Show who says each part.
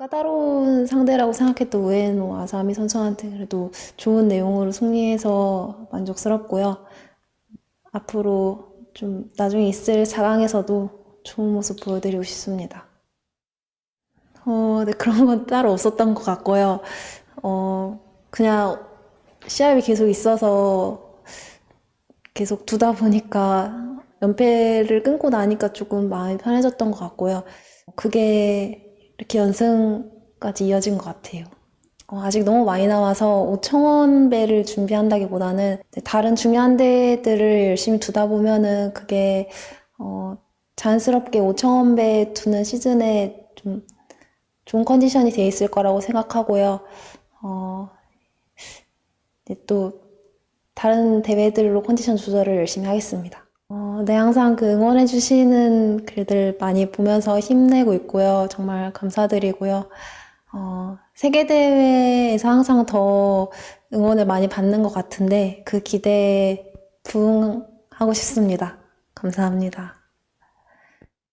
Speaker 1: 까다로운 상대라고 생각했던 우에노 아사미 선수한테 그래도 좋은 내용으로 승리해서 만족스럽고요. 앞으로 좀 나중에 있을 4강에서도 좋은 모습 보여드리고 싶습니다. 어, 네, 그런 건 따로 없었던 것 같고요. 어, 그냥 시합이 계속 있어서 계속 두다 보니까 연패를 끊고 나니까 조금 마음이 편해졌던 것 같고요. 그게 이렇게 연승까지 이어진 것 같아요. 어, 아직 너무 많이 남아서 5천원 배를 준비한다기보다는 다른 중요한 대회들을 열심히 두다 보면은 그게 어, 자연스럽게 5천원 배 두는 시즌에 좀 좋은 컨디션이 돼 있을 거라고 생각하고요. 어, 네, 또 다른 대회들로 컨디션 조절을 열심히 하겠습니다. 어, 네, 항상 그 응원해주시는 글들 많이 보면서 힘내고 있고요. 정말 감사드리고요. 어, 세계대회에서 항상 더 응원을 많이 받는 것 같은데 그 기대에 부응하고 싶습니다. 감사합니다.